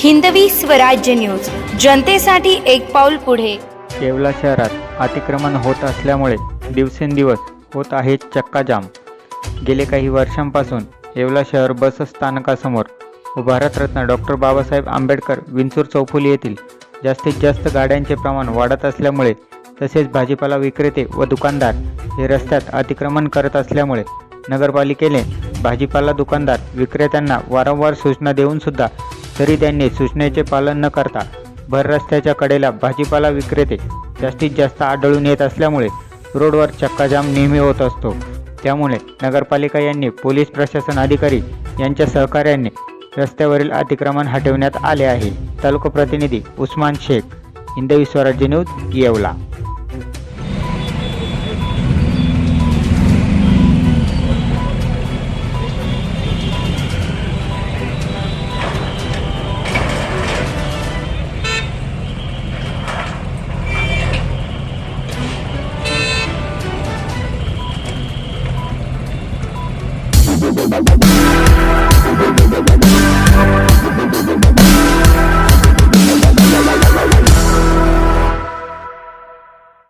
Hindavi Swarajya news. जनतेसाठी एक पाऊल पुढे. येवला शहरात अतिक्रमण होत असल्यामुळे दिवसेंदिवस होत आहे चक्काजाम. गेले काही वर्षांपासून येवला शहर बस स्थानकासमोर व भारतरत्न डॉक्टर बाबासाहेब आंबेडकर विंचूर चौफुली येथील जास्तीत जास्त गाड्यांचे प्रमाण वाढत असल्यामुळे तसेच भाजीपाला विक्रेते व दुकानदार हे रस्त्यात अतिक्रमण करत असल्यामुळे नगरपालिकेने भाजीपाला दुकानदार विक्रेत्यांना वारंवार सूचना देऊन सुद्धा तरी त्यांनी सूचनेचे पालन न करता भर रस्त्याच्या कडेला भाजीपाला विक्रेते जास्तीत जास्त आढळून येत असल्यामुळे रोडवर चक्काजाम नेहमी होत असतो. त्यामुळे नगरपालिका यांनी पोलीस प्रशासन अधिकारी यांच्या सहकार्याने रस्त्यावरील अतिक्रमण हटवण्यात आले आहे. तालुका प्रतिनिधी उस्मान शेख हिंदवी स्वराज्य न्यूज येवला.